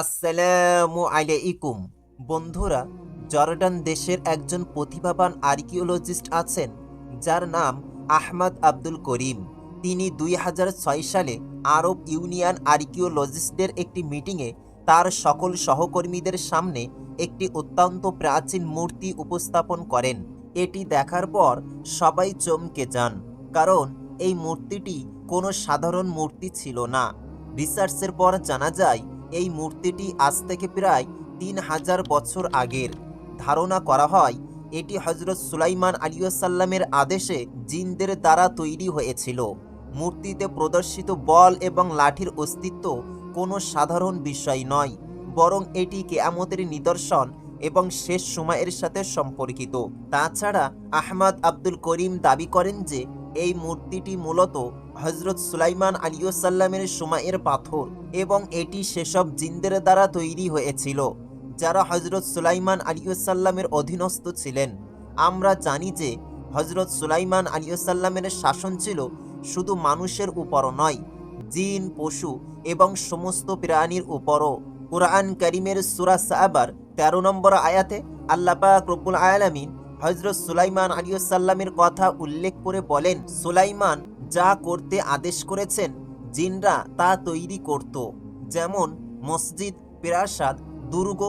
আসসালামু আলাইকুম। বন্ধুরা, জর্ডান দেশের একজন প্রতিভাবান আর্কিওলজিস্ট আছেন, যার নাম আহমদ আব্দুল করিম। তিনি দুই হাজার ছয় সালে আরব ইউনিয়ন আর্কিওলজিস্টদের একটি মিটিংয়ে তার সকল সহকর্মীদের সামনে একটি অত্যন্ত প্রাচীন মূর্তি উপস্থাপন করেন। এটি দেখার পর সবাই চমকে যান, কারণ এই মূর্তিটি কোনো সাধারণ মূর্তি ছিল না। রিসার্চের পর জানা যায় এই মূর্তিটি আজ থেকে প্রায় তিন হাজার বছর আগের। ধারণা করা হয়, এটি হজরত সুলাইমান আলিয়াসাল্লামের আদেশে জিনদের দ্বারা তৈরি হয়েছিল। মূর্তিতে প্রদর্শিত বল এবং লাঠির অস্তিত্ব কোনো সাধারণ বিষয় নয়, বরং এটি কেয়ামতের নিদর্শন এবং শেষ সময়ের সাথে সম্পর্কিত। তাছাড়া আহমদ আব্দুল করিম দাবি করেন যে এই মূর্তিটি মূলত হজরত সুলাইমান আলিয়াসাল্লামের সময়ের পাথর এবং এটি সেসব জিন্দের দ্বারা তৈরি হয়েছিল, যারা হজরত সুলাইমান আলিয়াসাল্লামের অধীনস্থ ছিলেন। আমরা জানি যে হজরত সুলাইমান আলিয়াসাল্লামের শাসন ছিল শুধু মানুষের উপরও নয়, জিন, পশু এবং সমস্ত প্রাণীর উপরও। কোরআন করিমের সুরা সাহাবার তেরো নম্বর আয়াতে আল্লাপাক রব্বুল আয়ালামিন হজরত সুলাইমান আলিয়াল্লামের কথা উল্লেখ করে বলেন, সুলাইমান যা করতে আদেশ করেছেন, জিনরা তা তৈরি করত। যেমন মসজিদ, প্রাসাদ, দুর্গ,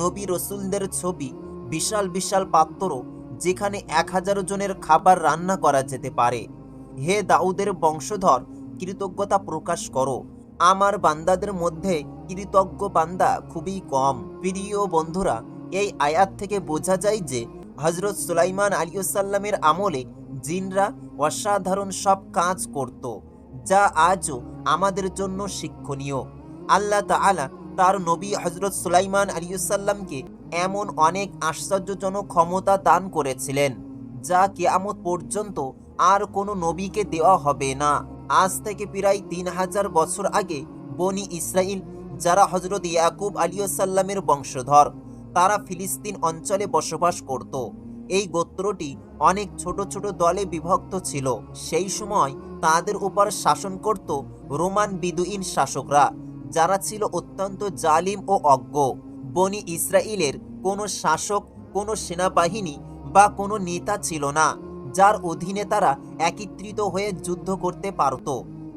নবী রসুলদের ছবি, বিশাল বিশাল পাত্র যেখানে এক হাজার জনের খাবার রান্না করা যেতে পারে। হে দাউদের বংশধর, কৃতজ্ঞতা প্রকাশ করো। আমার বান্দাদের মধ্যে কৃতজ্ঞ বান্দা খুবই কম। প্রিয় বন্ধুরা, এই আয়াত থেকে বোঝা যায় যে হজরত সুলাইমান আলিয়াল্লামের আমলে জিনরা অসাধারণ সব কাজ করত, যা আজও আমাদের জন্য শিক্ষণীয়। আল্লাহ তাআলা তার নবী হজরত সুলাইমান আলিয়াল্লামকে এমন অনেক আশ্চর্যজনক ক্ষমতা দান করেছিলেন, যা কেয়ামত পর্যন্ত আর কোনো নবীকে দেওয়া হবে না। আজ থেকে প্রায় তিন হাজার বছর আগে বনি ইসরাইল যারা হজরত ইয়াকুব আলিয়াল্লামের বংশধর তারা ফিলিস্তিন অঞ্চলে বসবাস করত। এই গোত্রটি অনেক ছোট ছোট দলে বিভক্ত ছিল। সেই সময় তাদের উপর শাসন করত রোমান বিদুইন শাসকরা, যারা ছিল অত্যন্ত জালিম ও অজ্ঞ। বনি ইসরায়েলের কোনো শাসক, কোনো সেনাবাহিনী বা কোনো নেতা ছিল না, যার অধীনে তারা একত্রিত হয়ে যুদ্ধ করতে পারত।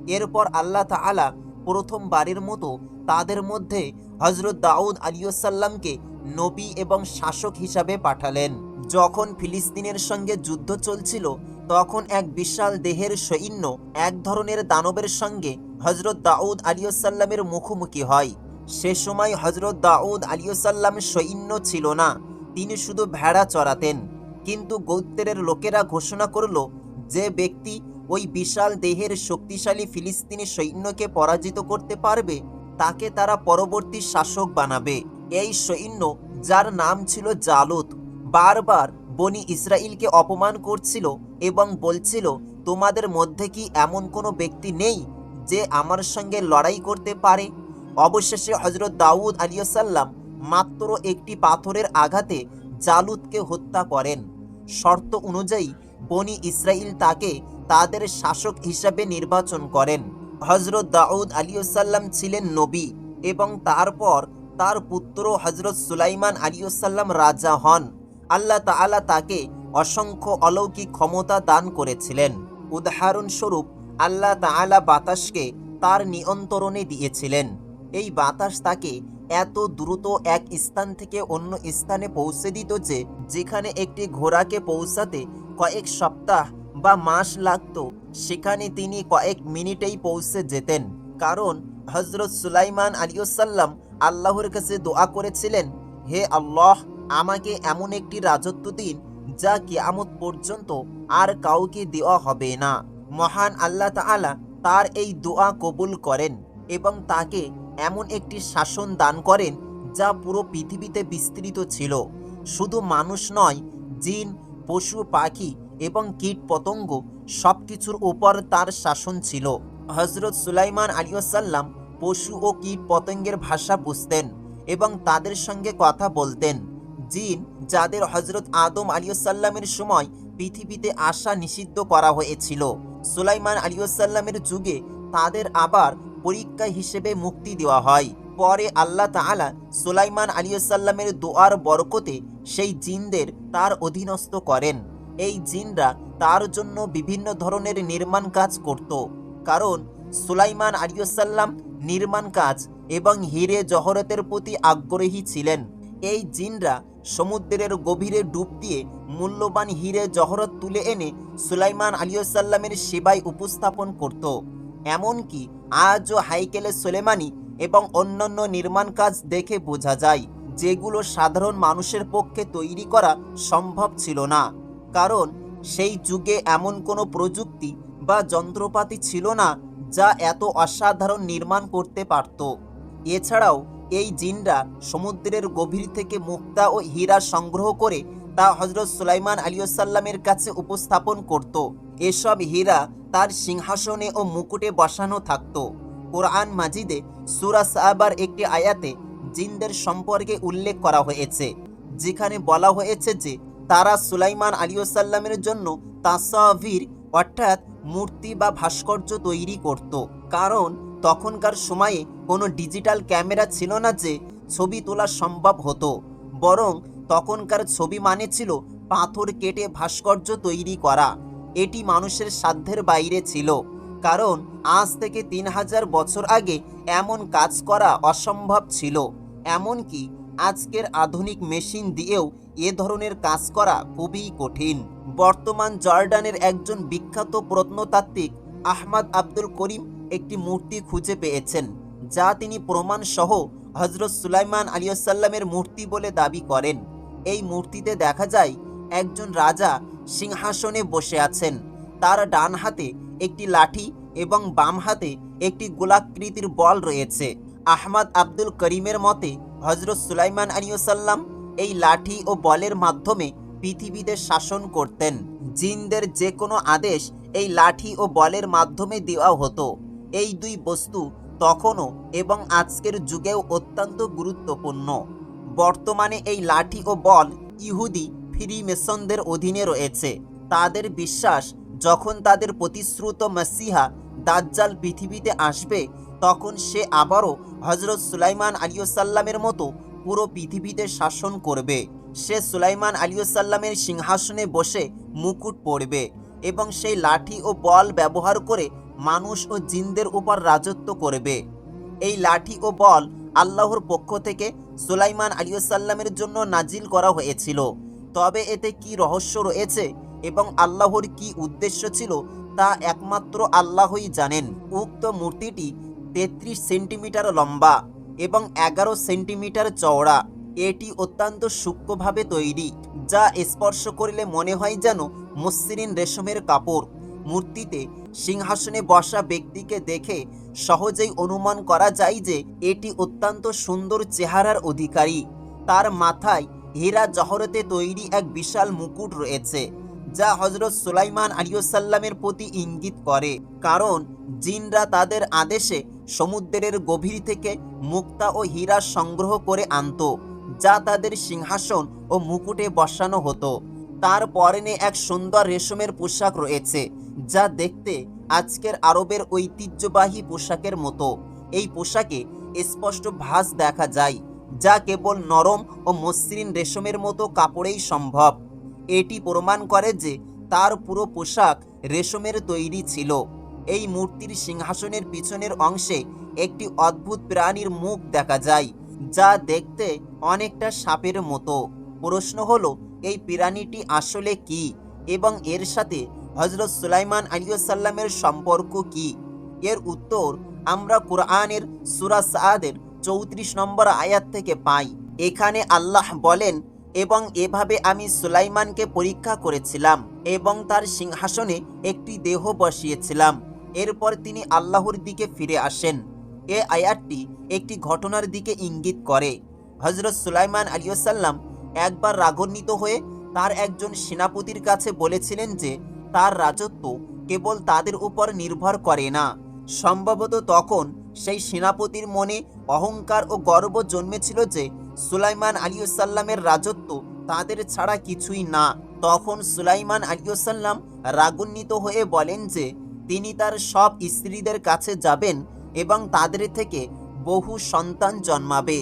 এরপর আল্লাহ তাআলা প্রথমবারের মতো তাদের মধ্যে হজরত দাউদ আলিয়াল্লামকে নবী এবং শাসক হিসাবে পাঠালেন। যখন ফিলিস্তিনের সঙ্গে যুদ্ধ চলছিল, তখন এক বিশাল দেহের সৈন্য এক ধরনের দানবের সঙ্গে হজরত দাউদ আলিয়াল্লামের মুখোমুখি হয়। সে সময় হজরত দাউদ আলিয়াল্লাম সৈন্য ছিল না, তিনি শুধু ভেড়া চড়াতেন কিন্তু গোত্রের লোকেরা ঘোষণা করল যে ব্যক্তি ওই বিশাল দেহের শক্তিশালী ফিলিস্তিনি সৈন্যকে পরাজিত করতে পারবে, তাকে তারা পরবর্তী শাসক বানাবে। এই সৈন্য, যার নাম ছিল জালুত, বারবার বনি ইসরায়েলকে অপমান করছিল এবং বলছিল, তোমাদের মধ্যে কি এমন কোনো ব্যক্তি নেই যে আমার সঙ্গে লড়াই করতে পারে? অবশেষে হজরত দাউদ আলিয়াল্লাম মাত্র একটি পাথরের আঘাতে জালুতকে হত্যা করেন। শর্ত অনুযায়ী বনি ইসরায়েল তাকে তাদের শাসক হিসাবে নির্বাচন করেন। হজরত দাউদ আলিয়াল্লাম ছিলেন নবী এবং তারপর তার পুত্র হজরত সুলাইমান আলিয়াল্লাম রাজা হন। আল্লাহ তাআলা তাকে অসংখ্য অলৌকিক ক্ষমতা দান করেছিলেন। উদাহরণস্বরূপ আল্লাহ তাআলা বাতাসকে তার নিয়ন্ত্রণে দিয়েছিলেন। এই বাতাস তাকে এত দ্রুত এক স্থান থেকে অন্য স্থানে পৌঁছে দিত যে, যেখানে একটি ঘোড়াকে পৌঁছাতে কয়েক সপ্তাহ বা মাস লাগত, সেখানে তিনি কয়েক মিনিটেই পৌঁছে যেতেন। কারণ হজরত সুলাইমান আলিয়াল্লাম আল্লাহর কাছে দোয়া করেছিলেন, হে আল্লাহ, আমাকে এমন একটি রাজত্ব দিন যা কিয়ামত পর্যন্ত আর কাউকে দেওয়া হবে না। মহান আল্লাহ তাআলা তার এই দোয়া কবুল করেন এবং তাকে এমন একটি শাসন দান করেন যা পুরো পৃথিবীতে বিস্তৃত ছিল। শুধু মানুষ নয়, জিন, পশু, পাখি এবং কীট পতঙ্গ সব কিছুর উপর তার শাসন ছিল। হজরত সুলাইমান আলিয়াল্লাম পশু ও কীট পতঙ্গের ভাষা বুঝতেন এবং তাদের সঙ্গে কথা বলতেন। জিন, যাদের হজরত আদম আলিয়াল্লামের সময় পৃথিবীতে আসা নিষিদ্ধ করা হয়েছিল, সুলাইমান আলিয়াল্লামের যুগে তাদের আবার পরীক্ষা হিসেবে মুক্তি দেওয়া হয়। পরে আল্লাহ তাআলা সুলাইমান আলিয়াল্লামের দোয়ার বরকতে সেই জিনদের তার অধীনস্থ করেন। এই জিনরা তার জন্য বিভিন্ন ধরনের নির্মাণ কাজ করত, কারণ সুলাইমান আলিয়াল্লাম নির্মাণ কাজ এবং হিরে জহরতের প্রতি আগ্রহী ছিলেন। এই জিনরা সমুদ্রের গভীরে ডুব দিয়ে মূল্যবান হিরে জহরত তুলে এনে সুলাইমান আলিয়াল্লামের সেবায় উপস্থাপন করত। এমনকি আজও হাইকেলে সোলেমানি এবং অন্যান্য নির্মাণ কাজ দেখে বোঝা যায়, যেগুলো সাধারণ মানুষের পক্ষে তৈরি করা সম্ভব ছিল না। কারণ সেই যুগে এমন কোনো প্রযুক্তি বা যন্ত্রপাতি ছিল না যা এত অসাধারণ নির্মাণ করতে পারত। এছাড়াও, এই জিনরা সমুদ্রের গভীর থেকে মুক্তা ও হীরা সংগ্রহ করে তা হজরত সুলাইমান আলিয়াল্লামের কাছে উপস্থাপন করত। এসব হীরা তার সিংহাসনে ও মুকুটে বসানো থাকত। কোরআন মাজিদে সুরা সাহাবার একটি আয়াতে জিনদের সম্পর্কে উল্লেখ করা হয়েছে, যেখানে বলা হয়েছে যে তারা সুলাইমান আলিয়াল্লামের জন্য তাসাভির অর্থাৎ মূর্তি বা ভাস্কর্য তৈরি করত। কারণ তখনকার সময়ে কোনো ডিজিটাল ক্যামেরা ছিল না যে ছবি তোলা সম্ভব হতো। বরং তখনকার ছবি মানে ছিল পাথর কেটে ভাস্কর্য তৈরি করা। এটি মানুষের সাধ্যের বাইরে ছিল। কারণ আজ থেকে তিন হাজার বছর আগে এমন কাজ করা অসম্ভব ছিল। এমনকি আজকের আধুনিক মেশিন দিয়েও এ ধরনের কাজ করা খুবই কঠিন। বর্তমান জর্ডানের একজন বিখ্যাত প্রত্নতাত্ত্বিক আহমদ আব্দুল করিম একটি মূর্তি খুঁজে পেয়েছেন, যা তিনি প্রমাণ সহ হজরত সুলাইমান আলিয়াল্লামের মূর্তি বলে দাবি করেন। এই মূর্তিতে দেখা যায়, একজন রাজা সিংহাসনে বসে আছেন। তার ডান হাতে একটি লাঠি এবং বাম হাতে একটি গোলাকৃতির বল রয়েছে। আহমদ আব্দুল করিমের মতে হজরত সুলাইমান আলিয়াল্লাম এই লাঠি ও বলের মাধ্যমে পৃথিবীতে শাসন করতেন। জিনদের যে কোনো আদেশ এই লাঠি ও বলের মাধ্যমে দেওয়া হতো। এই দুই বস্তু তখনও এবং আজকের যুগেও অত্যন্ত গুরুত্বপূর্ণ। বর্তমানে এই লাঠি ও বল ইহুদি ফ্রিমেসনদের অধীনে রয়েছে। তাদের বিশ্বাস, যখন তাদের প্রতিশ্রুত মাসিহা দাজ্জাল পৃথিবীতে আসবে, তখন সে আবারও হজরত সুলাইমান আলিয়াল্লামের মতো পুরো পৃথিবীতে শাসন করবে। সে সুলাইমান আলিয়াল্লামের সিংহাসনে বসে মুকুট পড়বে এবং সেই লাঠি ও বল ব্যবহার করে মানুষ ও জিনদের উপর রাজত্ব করবে। এই লাঠি ও বল আল্লাহর পক্ষ থেকে সুলাইমান আলিয়াল্লামের জন্য নাজিল করা হয়েছিল। তবে এতে কি রহস্য রয়েছে এবং আল্লাহর কি উদ্দেশ্য ছিল তা একমাত্র আল্লাহই জানেন। উক্ত মূর্তিটি তেত্রিশ সেন্টিমিটার লম্বা। এবং এগারো সেন্টিমিটার চওড়া। এটি অত্যন্ত সূক্ষ্মভাবে তৈরি, যা স্পর্শ করলে মনে হয় যেন মসৃণ রেশমের কাপড়। মূর্তিতে সিংহাসনে বসা ব্যক্তিকে দেখে সহজেই অনুমান করা যায় যে এটি অত্যন্ত সুন্দর চেহারার অধিকারী। তার মাথায় হীরা জহরতে তৈরি এক বিশাল মুকুট রয়েছে, যা হজরত সুলাইমান আলিয়াল্লামের প্রতি ইঙ্গিত করে। কারণ জিনরা তাদের আদেশে সমুদ্রের গভীর থেকে মুক্তা ও হীরা সংগ্রহ করে আনত, যা তাদের সিংহাসন ও মুকুটে বসানো হতো। তার পরনে এক সুন্দর রেশমের পোশাক রয়েছে, যা দেখতে আজকের আরবের ঐতিহ্যবাহী পোশাকের মতো। এই পোশাকে স্পষ্ট ভাঁজ দেখা যায়, যা কেবল নরম ও মসৃণ রেশমের মতো কাপড়েই সম্ভব। এটি প্রমাণ করে যে তার পুরো পোশাক রেশমের তৈরি ছিল। এই মূর্তির সিংহাসনের পিছনের অংশে একটি অদ্ভুত প্রাণীর মুখ দেখা যায়, যা দেখতে অনেকটা সাপের মতো। প্রশ্ন হলো, এই প্রাণীটি আসলে কি এবং এর সাথে হজরত সুলাইমান আলিয়াল্লামের সম্পর্ক কি? এর উত্তর আমরা কোরআনের সুরা সাদের চৌত্রিশ নম্বর আয়াত থেকে পাই। এখানে আল্লাহ বলেন, এবং এভাবে আমি সুলাইমানকে পরীক্ষা করেছিলাম এবং তার সিংহাসনে একটি দেহ বসিয়েছিলাম। এরপর তিনি আল্লাহর দিকে ফিরে আসেন। এ আয়াতটি একটি ঘটনার দিকে ইঙ্গিত করে। হজরত সুলাইমান আলিয়াল্লাম একবার রাগান্বিত হয়ে তার একজন সেনাপতির কাছে বলেছিলেন যে, তার রাজত্ব কেবল তাদের উপর নির্ভর করে না। সম্ভবত তখন সেই সেনাপতির মনে অহংকার ও গর্ব জন্মেছিল যে, সুলাইমান আলিউসাল্লামের রাজত্ব তাদের ছাড়া কিছুই না। তখন সুলাইমান আলিউসাল্লাম রাগান্বিত হয়ে বলেন যে তিনি তার সব স্ত্রীদের কাছে যাবেন এবং তাদের থেকে বহু সন্তান জন্মাবে,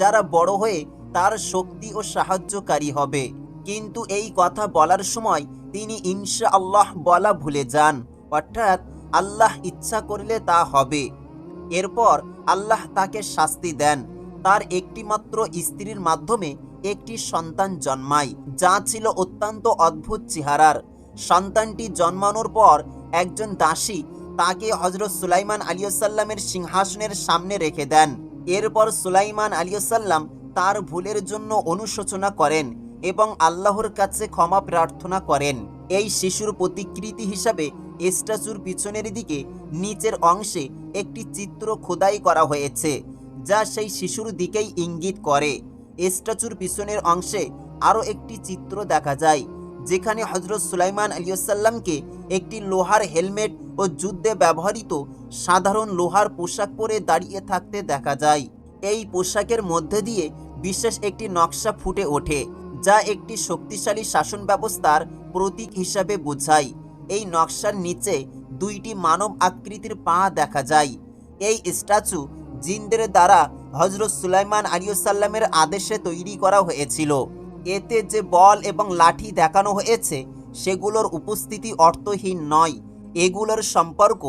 যারা বড় হয়ে তার শক্তি ও সাহায্যকারী হবে। কিন্তু এই কথা বলার সময় তিনি ইনশা আল্লাহ বলা ভুলে যান, অর্থাৎ আল্লাহ ইচ্ছা করলে তা হবে। এরপর আল্লাহ তাকে শাস্তি দেন। তার একটিমাত্র স্ত্রীর মাধ্যমে একটি সন্তান জন্মায়, যা ছিল অত্যন্ত অদ্ভুত চেহারার। সন্তানটি জন্মানোর পর একজন দাসী তাকে হজরত সুলাইমান আলিয়াল্লামের সিংহাসনের সামনে রেখে দেন। এরপর সুলাইমান আলিয়াল্লাম তার ভুলের জন্য অনুশোচনা করেন এবং আল্লাহর কাছে ক্ষমা প্রার্থনা করেন। এই শিশুর প্রতিকৃতি হিসাবে স্ট্যাচুর পিছনের দিকে নিচের অংশে একটি চিত্র খোদাই করা হয়েছে, যা সেই শিশুর দিকেই ইঙ্গিত করে। স্ট্যাচুর পিছনের অংশে আরও একটি চিত্র দেখা যায় যেখানে হজরত সুলাইমান আলিয়াল্লামকে একটি লোহার হেলমেট ও যুদ্ধে ব্যবহৃত সাধারণ লোহার পোশাক পরে দাঁড়িয়ে থাকতে দেখা যায়। এই পোশাকের মধ্যে দিয়ে বিশেষ একটি নকশা ফুটে ওঠে, যা একটি শক্তিশালী শাসন ব্যবস্থার প্রতীক হিসাবে বোঝায়। এই নকশার নিচে দুইটি মানব আকৃতির পা দেখা যায়। এই স্ট্যাচু জিন্দের দ্বারা হজরত সুলাইমান আলিয়াল্লামের আদেশে তৈরি করা হয়েছিল। এতে যে বল এবং লাঠি দেখানো হয়েছে, সেগুলোর উপস্থিতি অর্থহীন নয়। এগুলোর সম্পর্ক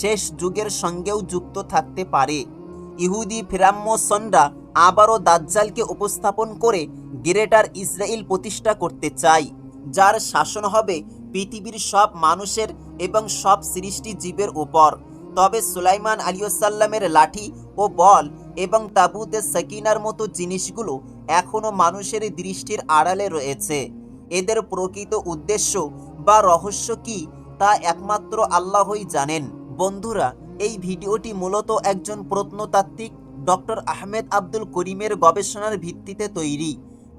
শেষ যুগের সঙ্গেও যুক্ত থাকতে পারে। ইহুদি ফিরাম্মসনরা আবারও দাজ্জালকে উপস্থাপন করে গ্রেটার ইসরায়েল প্রতিষ্ঠা করতে চায়, যার শাসন হবে পৃথিবীর সব মানুষের এবং সব সৃষ্টি জীবের উপর। তবে সুলাইমান আলিয়াল্লামের লাঠি ও বল এবং তাবুতে সকিনার মতো জিনিসগুলো এখনও মানুষের দৃষ্টির আড়ালে রয়েছে। এদের প্রকৃত উদ্দেশ্য বা রহস্য কি তা একমাত্র আল্লাহই জানেন। বন্ধুরা, এই ভিডিওটি মূলত একজন প্রত্নতাত্ত্বিক ডক্টর আহমেদ আব্দুল করিমের গবেষণার ভিত্তিতে তৈরি।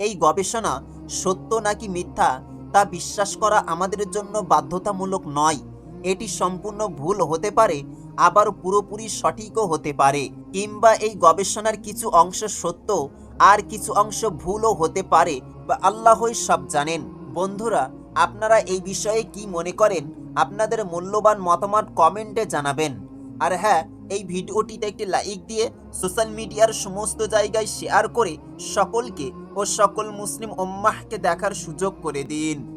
এই গবেষণা সত্য নাকি মিথ্যা তা বিশ্বাস করা আমাদের জন্য বাধ্যতামূলক নয়। এটি সম্পূর্ণ ভুল হতে পারে আবার পুরোপুরি সঠিকও হতে পারে, কিংবা এই গবেষণার কিছু অংশ সত্য, আর কিছু অংশ ভুলও হতে পারে, বা আল্লাহই সব জানেন। বন্ধুরা, আপনারা এই বিষয়ে কি মনে করেন? আপনাদের মূল্যবান মতামত কমেন্টে জানাবেন। আর হ্যাঁ এই ভিডিওটিতে একটি লাইক দিয়ে সোশ্যাল মিডিয়ার সমস্ত জায়গায় শেয়ার করে সকলকে ও সকল মুসলিম ওম্মাহকে দেখার সুযোগ করে দিন।